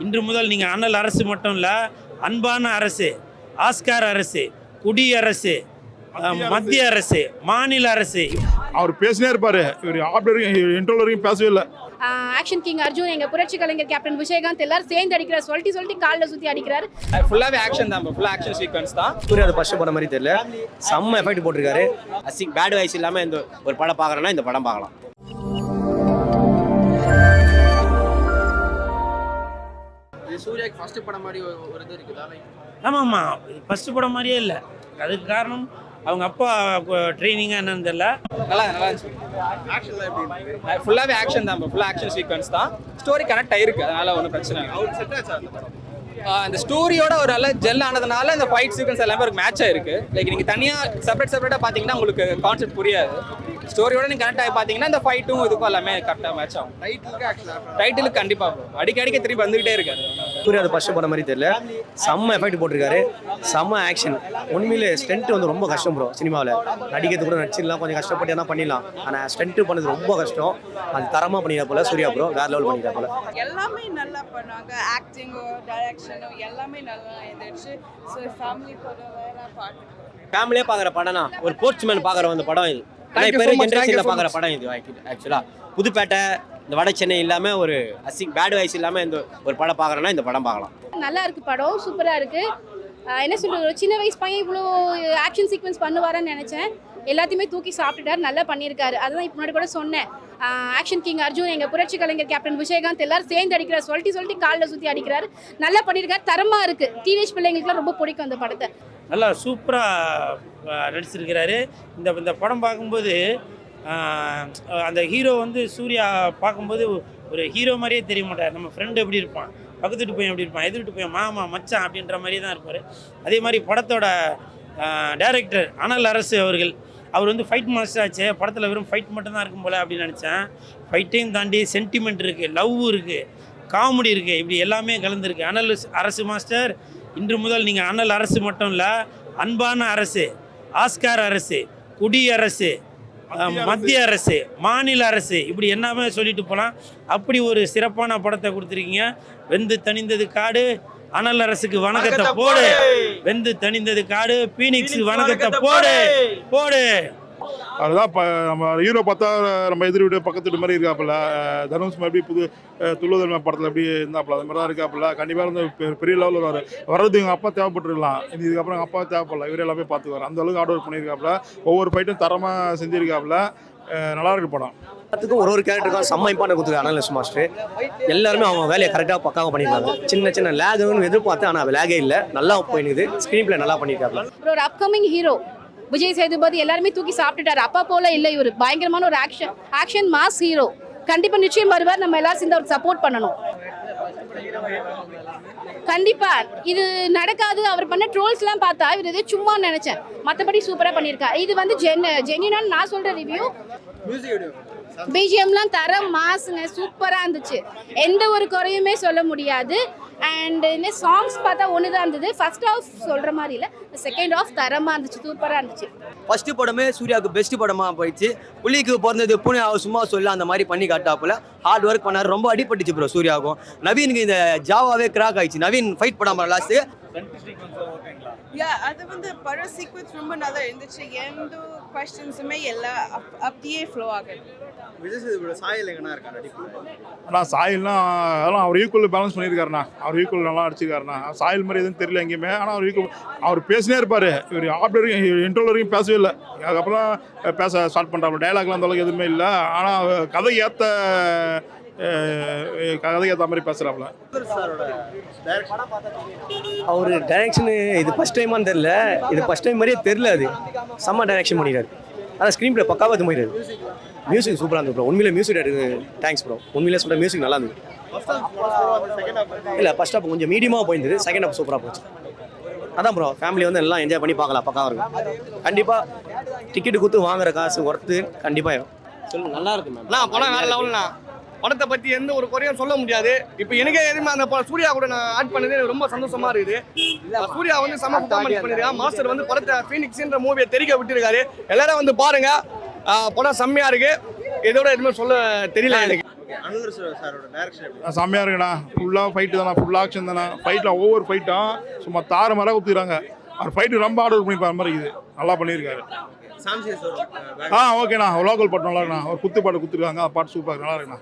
இன்று முதல் நீங்கள் அண்ணல் அரசு மட்டும் இல்லை அன்பான அரசு ஆஸ்கார் அரசு குடி அரசு. அஹ், மத்திய அரசு மாநில அரசு. அவர் பேசினே இருப்பாரு. இவர் ஆப்டர் இன்டர்வல் வரைக்கும் பேசவே இல்லை. ஆக்ஷன் கிங் அர்ஜுன் எங்க புரட்சி கலைஞர் கேப்டன் விஜயகாந்த் எல்லாரும் சேர்ந்து அடிக்கிறார். சொல்லிட்டு சொல்லிட்டு காலில் சுத்தி அடிக்கிறாரு. ஃபுல்லாகவே ஆக்ஷன் தான் ஃபுல்லாக ஆக்ஷன் சீக்வன்ஸ் தான். சூர்யா அது ஃபர்ஸ்ட் படம் மாதிரி தெரியல. செம்ம எஃபெக்ட் போட்டிருக்காரு. அசிங் பேட் வைஸ் இல்லாமல் இந்த ஒரு படம் பார்க்குறேன்னா இந்த படம் பார்க்கலாம். சூர்யாக்கு ஃபர்ஸ்ட் படம் மாதிரி ஒரு இது இருக்குதா? லைக் ஆமாம்மா ஃபஸ்ட்டு படம் மாதிரியே இல்லை. அதுக்கு காரணம் அவங்க அப்பா ட்ரைனிங்காக என்னன்னு தெரியல. நல்லா நல்லா இருந்துச்சு. ஃபுல்லாகவே ஆக்ஷன் தான் ஃபுல்லாக ஆக்ஷன் சீக்வன்ஸ் தான். ஸ்டோரி கனெக்ட் ஆயிருக்கு அதனால ஒன்றும் பிரச்சனை இல்லை. அந்த ஸ்டோரியோட ஒரு நல்ல ஜெல் ஆனதுனால இந்த ஃபைட் சீக்வன்ஸ் எல்லாமே ஒரு மேட்ச் ஆயிருக்கு. லைக் நீங்கள் தனியாக செப்பரேட் செப்பரேட்டாக பார்த்தீங்கன்னா உங்களுக்கு கான்செப்ட் புரியாது. ஸ்டோரியோட நீங்கள் கனெக்ட் ஆகி பார்த்தீங்கன்னா இந்த ஃபைட்டும் இதுக்கும் எல்லாமே கரெக்டாக மேட்ச் ஆகும். டைட்டிலுக்கு கண்டிப்பாக அடிக்க அடிக்க திருப்பி வந்துகிட்டே இருக்காரு சூர்யா அது ஃபர்ஸ்ட் படம் மாதிரி தெரியல. செம்ம எஃபெக்ட் போட்டிருக்காரு. செம்ம ஆக்ஷன் உண்மையிலே ஸ்டென்ட் வந்து ரொம்ப கஷ்டம் ப்ரோ சினிமாவில். நடிக்கிறது கூட நடிச்சிடலாம் கொஞ்சம் கஷ்டப்பட்டு என்ன பண்ணிடலாம். ஆனால் ஸ்டென்ட் பண்ணது ரொம்ப கஷ்டம். அது தரமாக பண்ணிடா போல சூர்யா ப்ரோ வேற லெவல் பண்ணிட்டா போல. எல்லாமே நல்லா பண்ணாங்க ஆக்டிங்கோ டைரக்ஷனோ எல்லாமே நல்லா இருந்துச்சு ஸோ ஃபேமிலி ஃபேமிலியே பார்க்குற படம்னா ஒரு போஸ்ட்மேன் பார்க்குற அந்த படம் இது. ஆனால் இப்போ ஜென்ரேஷனில் பார்க்குற படம் இது ஆக்சுவலாக புதுப்பேட்டை இந்த வட சென்னை இல்லாமல் ஒரு அசிங் பேட் வைஸ் இல்லாமல் இந்த ஒரு படம் பார்க்குறேன்னா இந்த படம் பார்க்கலாம். நல்லா இருக்கு படம் சூப்பரா இருக்கு. ஆஹ் என்ன சொல்றது ஒரு சின்ன வயசு பையன் இவ்வளோ ஆக்ஷன் சீக்வன்ஸ் பண்ணுவாருன்னு நினைச்சேன். எல்லாத்தையுமே தூக்கி சாப்பிட்டுட்டாரு நல்லா பண்ணியிருக்காரு. அதுதான் இப்போ முன்னாடி கூட சொன்னேன். ஆக்ஷன் கிங் அர்ஜுன் எங்க புரட்சி கலைஞர் கேப்டன் விஜயகாந்த் எல்லாரும் சேர்ந்து அடிக்கிறார். சொல்லிட்டு சொல்லிட்டு காலில் சுத்தி அடிக்கிறாரு. நல்லா பண்ணியிருக்காரு. தரமா இருக்கு. டீனேஜ் பிள்ளைங்களுக்குலாம் ரொம்ப பிடிக்கும் அந்த படத்தை. நல்லா சூப்பராக நடிச்சிருக்கிறாரு. இந்த இந்த படம் பார்க்கும்போது அந்த ஹீரோ வந்து சூர்யா பார்க்கும்போது ஒரு ஹீரோ மாதிரியே தெரிய மாட்டார். நம்ம ஃப்ரெண்டு எப்படி இருப்பான்? பக்கத்து வீட்டு பையன் எப்படி இருப்பான்? எதிர் போய் பையன் மாமா மச்சான் அப்படின்ற மாதிரியே தான் இருப்பார். அதே மாதிரி படத்தோட டைரக்டர் அனல் அரசு அவர்கள் அவர் வந்து ஃபைட் மாஸ்டர் ஆச்சு படத்தில் வெறும் ஃபைட் மட்டும்தான் இருக்கும் போல அப்படின்னு நினச்சேன். ஃபைட்டையும் தாண்டி சென்டிமெண்ட் இருக்குது லவ் இருக்குது காமெடி இருக்குது இப்படி எல்லாமே கலந்துருக்கு. அனல் அரசு மாஸ்டர் இன்று முதல் நீங்கள் அனல் அரசு மட்டும் இல்லை அன்பான அரசு ஆஸ்கார் அரசு குடி அரசு மத்திய அரசு. மாநில அரசு இப்படி எல்லாமே சொல்லிட்டு போகலாம் அப்படி ஒரு சிறப்பான படத்தை கொடுத்துருக்கீங்க. வெந்து தணிந்தது காடு அனல் அரசுக்கு வணக்கத்தை போடு. வெந்து தணிந்தது காடு பீனிக்ஸ் வணக்கத்தை போடு. போடு. அதுதான் இப்போ நம்ம ஹீரோ பார்த்தா நம்ம எதிர் வீடு பக்கத்து வீடு மாதிரி இருக்காப்புல. தனுஷ் மாதிரி புது துள்ளுதல் படத்தில் எப்படி இருந்தாப்புல. அது மாதிரி தான் இருக்காப்புல. கண்டிப்பாக வந்து பெரிய லெவலில் வருவார். வர்றது எங்கள் அப்பா தேவைப்பட்டுருக்கலாம். இது இதுக்கப்புறம் எங்கள் அப்பா தேவைப்படல. இவரே எல்லாமே பார்த்துக்குவார். அந்த அளவுக்கு ஆர்டர் ஒர்க் பண்ணியிருக்காப்புல. ஒவ்வொரு ஃபைட்டும் தரமாக செஞ்சிருக்காப்புல. நல்லா இருக்கு படம். எல்லாத்துக்கும் ஒரு ஒரு கேரக்டருக்கும் செம்ம இம்பார்ட்டன் கொடுத்துருக்காங்க அனலிஸ்ட் மாஸ்டர் எல்லாருமே அவங்க வேலையை கரெக்டாக பக்காவாக பண்ணியிருக்காங்க. சின்ன சின்ன லேகுன்னு எதிர்பார்த்து ஆனால் லேகே இல்லை. நல்லா போயினுது. ஸ்க்ரீன் பிளே நல்லா பண்ணியிருக்காங்க ஒரு அப்கமிங் ஹீரோ விஜய் சேதுபதி எல்லாருமே தூக்கி சாப்பிட்டுட்டாரு. அப்பா போல இல்லை இவர். பயங்கரமான ஒரு ஆக்ஷன் ஆக்ஷன் மாஸ் ஹீரோ கண்டிப்பா நிச்சயம் வருவார். நம்ம எல்லாரும் சேர்ந்து அவருக்கு சப்போர்ட் பண்ணணும். கண்டிப்பா. இது நடக்காது. அவர் பண்ண ட்ரோல்ஸ்லாம் பார்த்தா இவர் ஏதோ சும்மா நினைச்சேன். மற்றபடி சூப்பரா பண்ணியிருக்காரு இது வந்து ஜென் ஜென்யூனான நான் சொல்ற ரிவ்யூ பிஜிஎம்லாம் தர மாசுங்க சூப்பராக இருந்துச்சு. எந்த ஒரு குறையுமே சொல்ல முடியாது. அண்ட் என்ன சாங்ஸ் பார்த்தா ஒன்று தான் இருந்தது. ஃபர்ஸ்ட் ஆஃப் சொல்கிற மாதிரி இல்லை. செகண்ட் ஆஃப் தரமாக இருந்துச்சு சூப்பராக இருந்துச்சு. ஃபர்ஸ்ட் படமே சூர்யாவுக்கு பெஸ்ட் படமாக போயிடுச்சு. புள்ளிக்கு பிறந்தது பூனே அவர் சும்மா சொல்ல அந்த மாதிரி பண்ணி காட்டாப்புல ஹார்ட் ஒர்க் பண்ணார். ரொம்ப அடிபட்டுச்சு ப்ரோ சூர்யாவுக்கும். நவீனுக்கு இந்த ஜாவாவே கிராக் ஆயிடுச்சு. நவீன் ஃபைட் படம் லாஸ்ட் யா அது வந்து பட சீக்வன்ஸ் ரொம்ப நல்லா இருந்துச்சு. எந்த கொஸ்டின்ஸுமே எல்லாம் அப்- அப்படியே ஃப்ளோ ஆகுது ஆனால் சாயல்னா அதெல்லாம் அவர் ஈக்குவல் பேலன்ஸ் பண்ணியிருக்காருண்ணா. அவர் ஈக்குவல் நல்லா அடிச்சிருக்காருண்ணா. சாயல் மாதிரி எதுவும் தெரியல எங்கேயுமே. ஆனால் அவர் ஈக்குவல் அவர் பேசினே இருப்பார். இவர் ஆப்டர் இன்டர்வல் வரைக்கும் பேசவே இல்லை. அதுக்கப்புறம் பேச ஸ்டார்ட் பண்ணுறாரு டைலாக்லாம் அந்த அளவுக்கு எதுவுமே இல்லை. ஆனால் கதை ஏற்ற கதை ஏற்ற மாதிரி பேசுகிறாப்புல அவர் டைரக்ஷனு இது ஃபர்ஸ்ட் டைமான்னு தெரியல. இது ஃபர்ஸ்ட் டைம் மாதிரியே தெரியல அது. செம்ம டைரக்ஷன் பண்ணிடுறாரு அதான் ஸ்க்ரீன் பிளே பக்காவாக இது பண்ணிடுறாரு மியூசிக் சூப்பராக இருந்தது ப்ரோ உண்மையிலே மியூசிக் தேங்க்ஸ் ப்ரோ உண்மையிலே சொல்கிற மியூசிக் நல்லா இருந்தது. இல்லை ஃபர்ஸ்ட் ஹாப் கொஞ்சம் மீடியமாக போயிருந்தது. செகண்ட் ஹாப் சூப்பராக போச்சு. அதான் ப்ரோ ஃபேமிலி வந்து எல்லாம் என்ஜாய் பண்ணி பார்க்கலாம். பக்காவாக இருக்கும். கண்டிப்பாக டிக்கெட்டு கொடுத்து வாங்குற காசு ஒர்த்து கண்டிப்பாக சொல்லுங்க நல்லா இருக்கு மேம் படம் வேற லெவல்ண்ணா படத்தை பத்தி எந்த ஒரு குறையும் சொல்ல முடியாது. இப்போ எனக்கே எதுவுமே அந்த ப- சூர்யா கூட நான் ஆட் பண்ணது எனக்கு ரொம்ப சந்தோஷமா இருக்குது. சூர்யா வந்து செம பர்ஃபார்மன்ஸ் பண்ணிருக்கான் மாஸ்டர் வந்து படத்தை ஃபீனிக்ஸ்ன்ற மூவியை தெரிக்க விட்டுருக்காரு. எல்லாரும் வந்து பாருங்க. படம் செம்மையா இருக்கு. இதோட எதுவுமே சொல்ல தெரியல எனக்கு. செம்மையாக இருக்குண்ணா ஃபுல்லாக ஃபைட்டு தானே? ஃபுல்லாக ஆக்ஷன் தானே? ஃபைட்டில் ஒவ்வொரு ஃபைட்டும் சும்மா தாறு மரம் குத்துறாங்க அவர் ஃபைட்டு ரொம்ப ஆர்டர் பண்ணி பாரு மாதிரி இருக்குது. நல்லா பண்ணியிருக்காரு. ஆ ஓகேண்ணா லோக்கல் பாட்டு நல்லா இருக்குண்ணா. ஒரு குத்து பாட்டு குத்துருக்காங்க பாட்டு சூப்பராக நல்லா இருக்குண்ணா.